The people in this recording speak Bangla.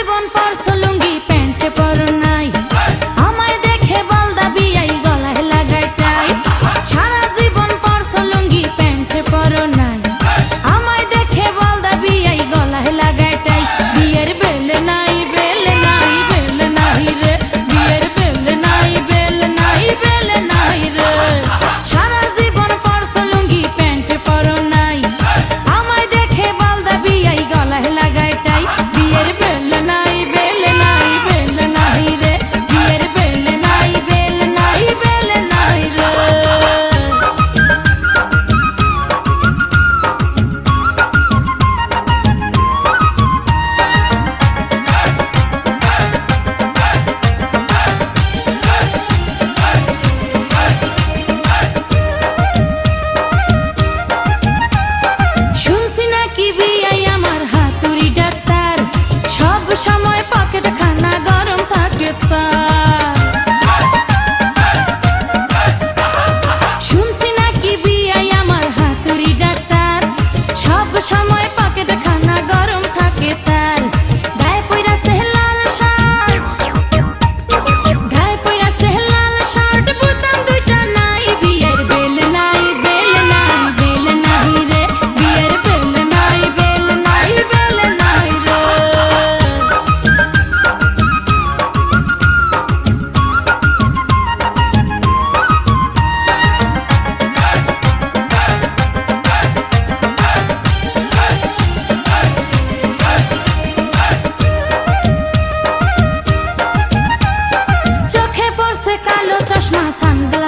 জীবন পরশ সময় কালো চশমা সান্ডা